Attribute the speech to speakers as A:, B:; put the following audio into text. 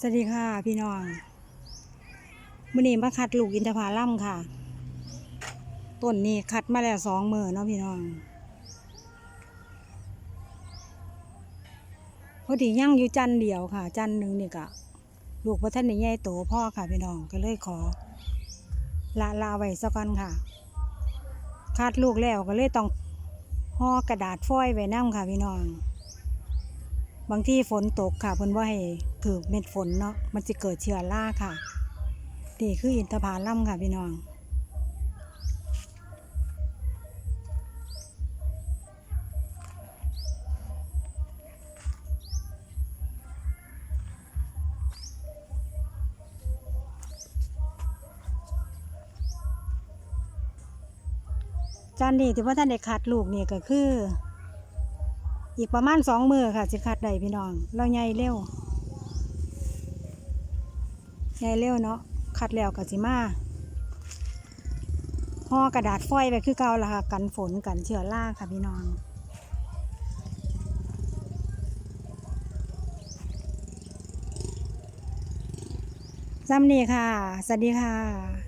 A: สวัสดีค่ะพี่น้องมื้อนี้มาคัดลูกอินทผลัมค่ะ ต้นนี้คัดมาแล้วสองมือเนาะพี่น้อง พอดีย่างอยู่จันเดียวค่ะ จันหนึ่งนี่ก็ลูกพระท่านในใหญ่โตพ่อค่ะพี่น้องก็เลยขอ ละลาไว้สักก่อนค่ะ คัดลูกแล้วก็เลยต้องห่อกระดาษฟอยล์ไว้นํค่ะพี่น้อง บางที่ฝนตกค่ะเพิ่นว่าให้ถือเม็ดฝนเนาะมันจะเกิดเชื้อราค่ะนี่คืออินทผลัมค่ะพี่น้องจานนี้ที่ว่าท่านได้คัดลูกนี่ก็คือ อีกประมาณสองมือค่ะสิคัดได้พี่น้อง เราใหญ่เร็วใหญ่เร็วเนาะคัดแล้วก็สิมาห่อกระดาษฟอยไว้คือเก่าละค่ะ กันฝนกันเชื้อราค่ะพี่น้องซ้ำนี่ค่ะ สวัสดีค่ะ